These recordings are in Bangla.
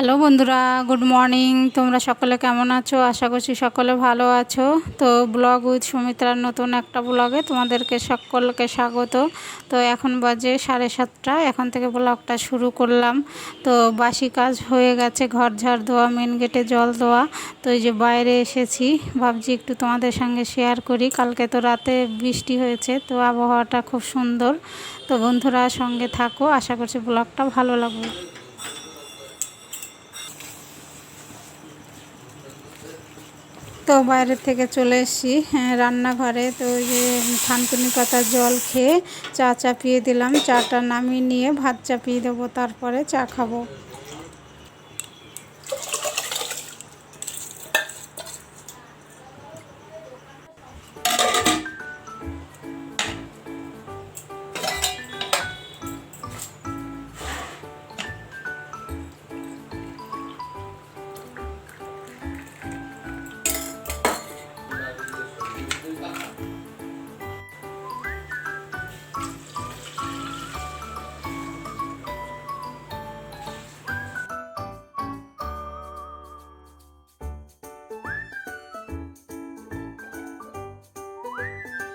হ্যালো বন্ধুরা, গুড মর্নিং। তোমরা সকলে কেমন আছো? আশা করছি সকলে ভালো আছো। তো ব্লগ উইথ সুমিত্রার নতুন একটা ব্লগে তোমাদেরকে সকলকে স্বাগত। তো এখন বাজে সাড়ে সাতটা, এখন থেকে ব্লগটা শুরু করলাম। তো বাসি কাজ হয়ে গেছে, ঘর ঝাড় দেওয়া মেন গেটে জল দেওয়া। তো এই যে বাইরে এসেছি, ভাবছি একটু তোমাদের সঙ্গে শেয়ার করি। কালকে তো রাতে বৃষ্টি হয়েছে, তো আবহাওয়াটা খুব সুন্দর। তো বন্ধুরা সঙ্গে থাকো, আশা করছি ব্লগটা ভালো লাগবে। তো বাইরে থেকে চলে এসেছি হ্যাঁ, রান্নাঘরে। তো ওই যে থানকুনি পাতা জল খেয়ে চা চাপিয়ে দিলাম। চাটা নামিয়ে নিয়ে ভাত চাপিয়ে দেবো তারপরে চা খাব।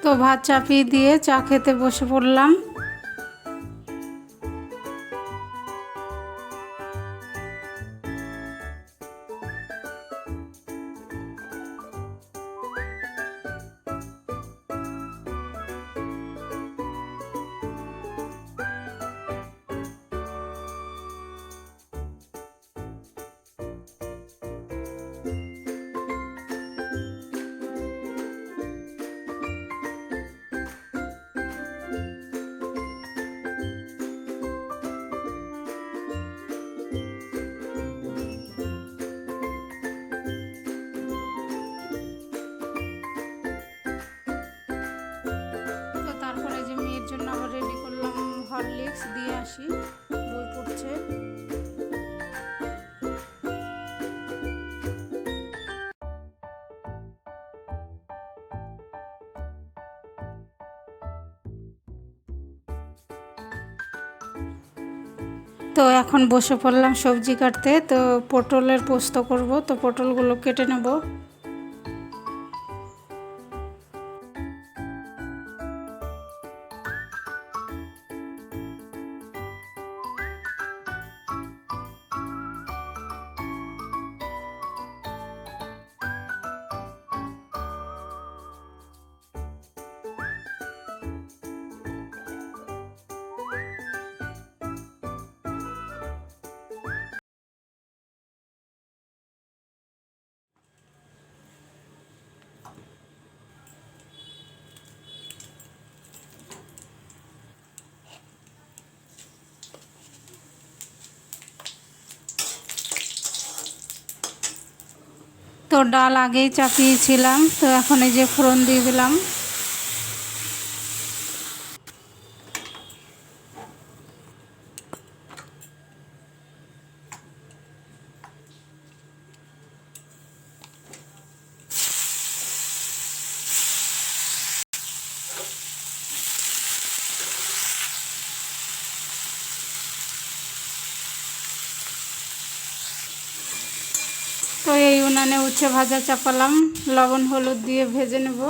তো ভাত চাপিয়ে দিয়ে চা খেতে বসে পড়লাম। হরলিক্স দিয়ে আসি। বই পড়ছে। তো এখন বসে পড়লাম সবজি কাটতে। তো পটলের পোস্ত করব। তো পটলগুলো কেটে নেব। ডাল আগেই চাপিয়েছিলাম তো এখন এই যে ফোড়ন দিয়ে দিলাম তো এই উনানে উচ্ছে ভাজা চাপালাম, লবণ, হলুদ দিয়ে ভেজে নেব।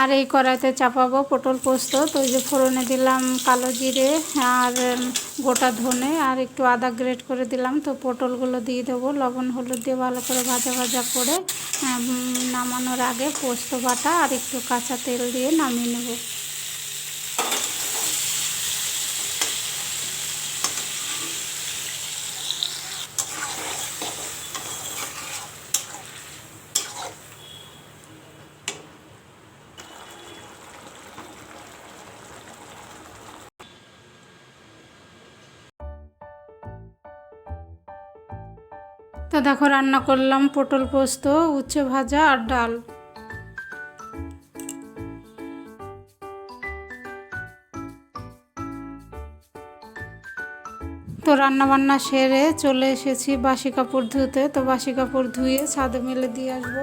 আর এই কড়াইতে চাপাবো পটল পোস্ত, তো যে ফোড়নে দিলাম কালো জিরে আর গোটা ধনে আর একটু আদা গ্রেট করে দিলাম, তো পটলগুলো দিয়ে দেবো, লবণ, হলুদ দিয়ে ভালো করে ভাজা ভাজা করে নামানোর আগে পোস্ত বাটা আর একটু কাঁচা তেল দিয়ে নামিয়ে নেব। তো দেখো, রান্না করলাম পটল পোস্ত, উচ্ছে ভাজা আর ডাল। তো রান্না বান্না সেরে চলে এসেছি বাসি কাপড় ধুতে। তো বাসি কাপড় ধুয়ে ছাদে মেলে দিয়ে আসব।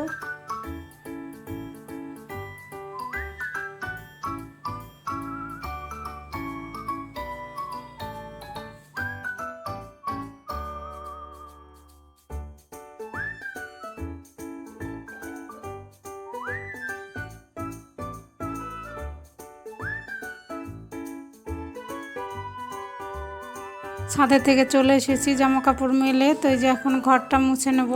ছাদে থেকে চলে এসেছি জামা কাপড় মেলে তো এই যে এখন ঘরটা মুছে নেব।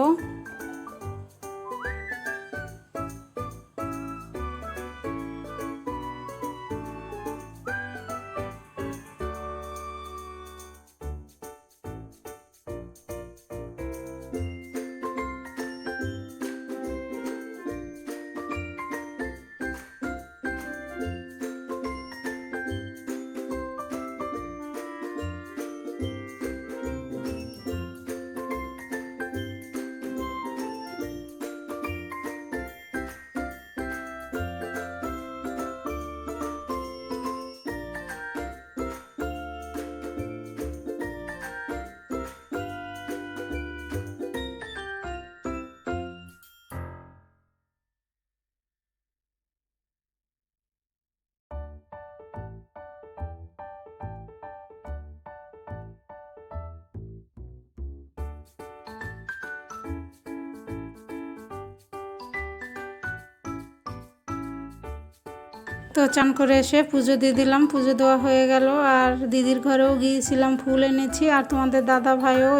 তো চান করে এসে পুজো দিয়ে দিলাম। পুজো দেওয়া হয়ে গেল। আর দিদির ঘরেও গিয়েছিলাম ফুল এনেছি। আর তোমাদের দাদা ভাইও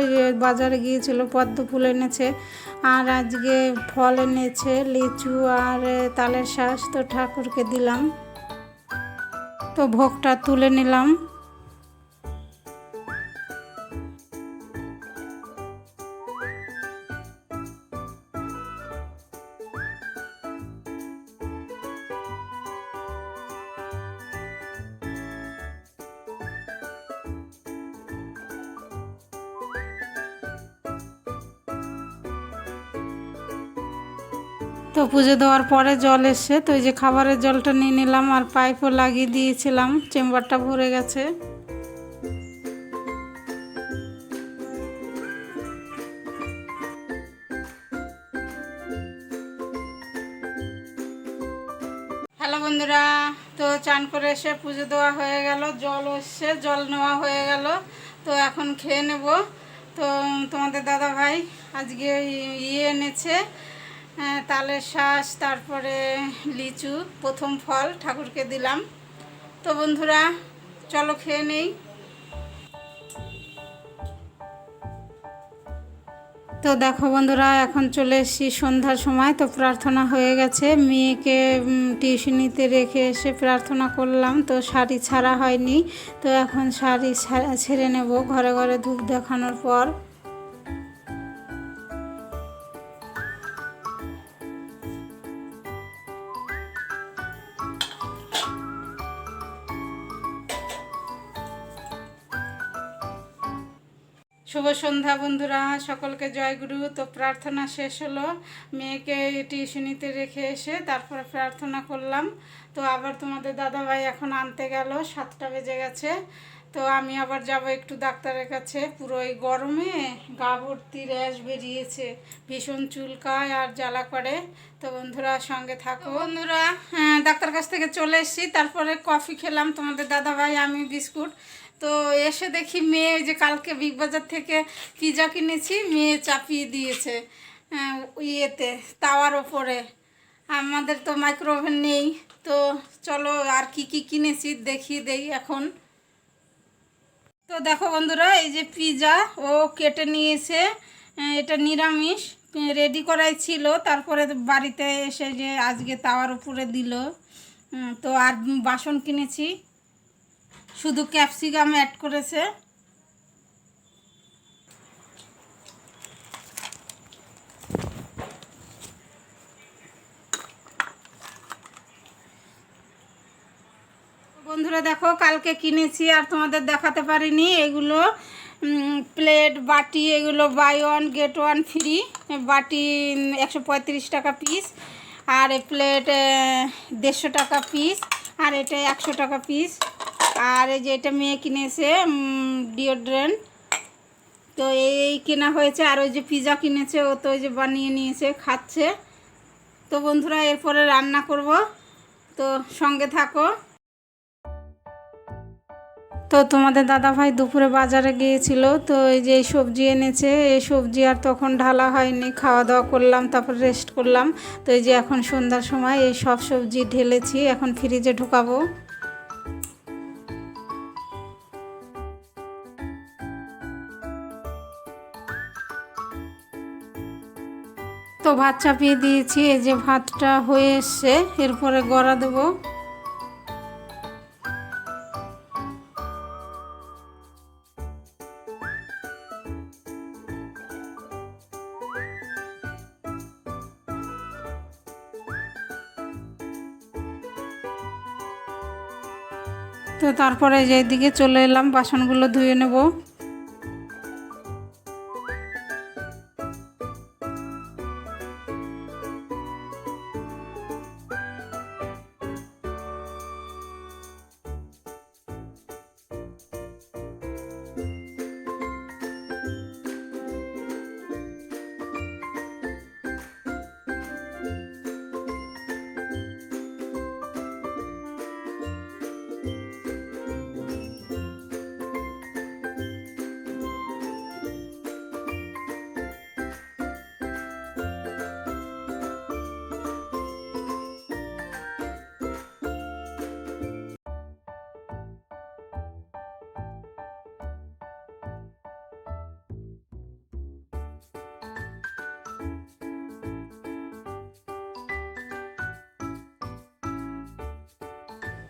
বাজারে গিয়েছিল, পদ্ম ফুল এনেছে। আর আজকে ফল এনেছে, লিচু আর তালের শ্বাস তো ঠাকুরকে দিলাম। তো ভোগটা তুলে নিলাম। তো পুজো দেওয়ার পরে জল এসে তো এই যে খাবারের জলটা নিয়ে নিলাম আর পাইপও লাগিয়ে দিয়েছিলাম, চেম্বারটা ভরে গেছে। হ্যালো বন্ধুরা, তো চান করে এসে পুজো দেওয়া হয়ে গেল, জল এসছে জল নেওয়া হয়ে গেল। তো এখন খেয়ে নেব। তো তোমাদের দাদা ভাই আজকে ওই ইয়ে এনেছে তালের শ্বাস তারপরে লিচু, প্রথম ফল ঠাকুরকে দিলাম। তো বন্ধুরা, চলো খেয়ে নেই। তো দেখো বন্ধুরা, এখন চলে এসেছি সন্ধ্যার সময়, তো প্রার্থনা হয়ে গেছে। মেয়েকে টিউশনিতে রেখে এসে প্রার্থনা করলাম, তো শাড়ি ছাড়া হয়নি। তো এখন শাড়ি ছেড়ে নেব, ঘরে ঘরে ধূপ দেখানোর পর। শুভ সন্ধ্যা বন্ধুরা সকলকে জয়গুরু তো প্রার্থনা শেষ হলো। মেয়েকে টিউশনিতে রেখে এসে তারপরে প্রার্থনা করলাম। তো আবার তোমাদের দাদাভাই এখন আনতে গেল সাতটা বেজে গেছে। তো আমি আবার যাব একটু ডাক্তারের কাছে। পুরো এই গরমে গা ভর্তি র্যাশ বেরিয়েছে ভীষণ চুলকায় আর জ্বালা করে। তো বন্ধুরা সঙ্গে থাকো। বন্ধুরা হ্যাঁ, ডাক্তার কাছ থেকে চলে এসেছি। তারপরে কফি খেলাম তোমাদের দাদাভাই আমি বিস্কুট। তো এসে দেখি মেয়ে যে কালকে বিগ বাজার থেকে কী যা কিনেছি, মেয়ে চাপিয়ে দিয়েছে ইয়েতে, তাওয়ার ওপরে। আমাদের তো মাইক্রোওভেন নেই, তো চলো আর কি কি কিনেছি দেখিয়ে দেই এখন। তো দেখো বন্ধুরা, এই যে পিজা, ও কেটে নিয়েছে এটা নিরামিষ রেডি করাই ছিল, তারপরে বাড়িতে এসে যে আজকে তাওয়ার উপরে দিল। তো আর বাসন কিনেছি শুধু ক্যাপসিকাম অ্যাড করেছে। বন্ধুরা দেখো, কালকে কিনেছি আর তোমাদের দেখাতে পারিনি। এগুলো প্লেট বাটি, এগুলো buy one get one free বাটি একশো পঁয়ত্রিশ টাকা পিস আর প্লেট দেড়শো টাকা পিস আর এটা একশো টাকা পিস আর এই যে এটা মেয়ে কিনেছে ডিওড্রেন্ট তো এই কেনা হয়েছে, আর ওই যে পিজা কিনেছে, ও তো ওই যে বানিয়ে নিয়েছে, খাচ্ছে। তো বন্ধুরা, এরপরে রান্না করব। তো সঙ্গে থাকো। তো তোমাদের দাদাভাই দুপুরে বাজারে গিয়েছিল, তো এই যে সবজি এনেছে, এই সবজি আর তখন ঢালা হয়নি খাওয়া দাওয়া করলাম, তারপর রেস্ট করলাম। তো এই যে এখন সন্ধ্যার সময়, এই সব সবজি ঢেলেছি, এখন ফ্রিজে ঢুকাবো। তো ভাত চাপিয়ে দিয়েছি, এই যে ভাতটা হয়ে এসছে, এরপরে গড়া দেবো। তো তারপরে যেদিকে চলে এলাম, বাসনগুলো ধুয়ে নেব।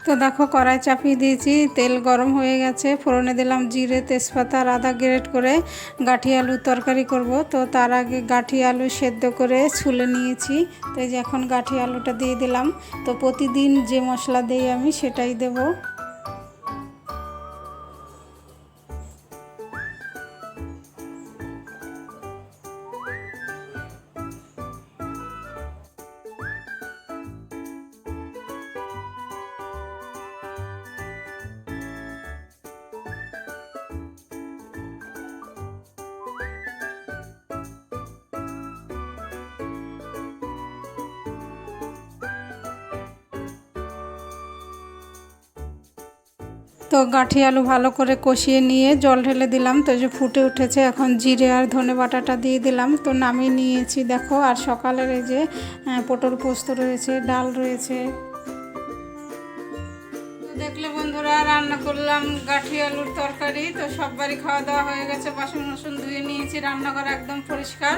তো দেখো, কড়াই চাপিয়ে দিয়েছি, তেল গরম হয়ে গেছে, ফোড়নে দিলাম জিরে, তেজপাতা আর আদা গ্রেট করে গাঠি আলুর তরকারি করব। তো তার আগে গাঠি আলু সেদ্ধ করে ছুলে নিয়েছি। তো এই যে এখন গাঠি আলুটা দিয়ে দিলাম। তো প্রতিদিন যে মশলা দিই আমি সেটাই দেবো। তো গাঁঠি আলু ভালো করে কষিয়ে নিয়ে জল ঢেলে দিলাম। তো যে ফুটে উঠেছে, এখন জিরে আর ধনে বাটাটা দিয়ে দিলাম। তো নামিয়ে নিয়েছি, দেখো। আর সকালের এই যে পটল পোস্ত রয়েছে, ডাল রয়েছে দেখলে বন্ধুরা, রান্না করলাম গাঠি আলুর তরকারি। তো সববারই খাওয়া দাওয়া হয়ে গেছে, বাসন বাসন ধুয়ে নিয়েছি, রান্নাঘর একদম পরিষ্কার।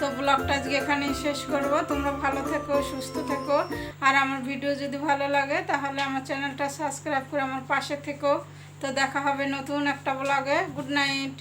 তো ব্লগটা আজকে এখানেই শেষ করব। তোমরা ভালো থেকো, সুস্থ থেকো। আর আমার ভিডিও যদি ভালো লাগে, তাহলে আমার চ্যানেলটা সাবস্ক্রাইব করে আমার পাশে থেকো। তো দেখা হবে নতুন একটা ব্লগে। Good night.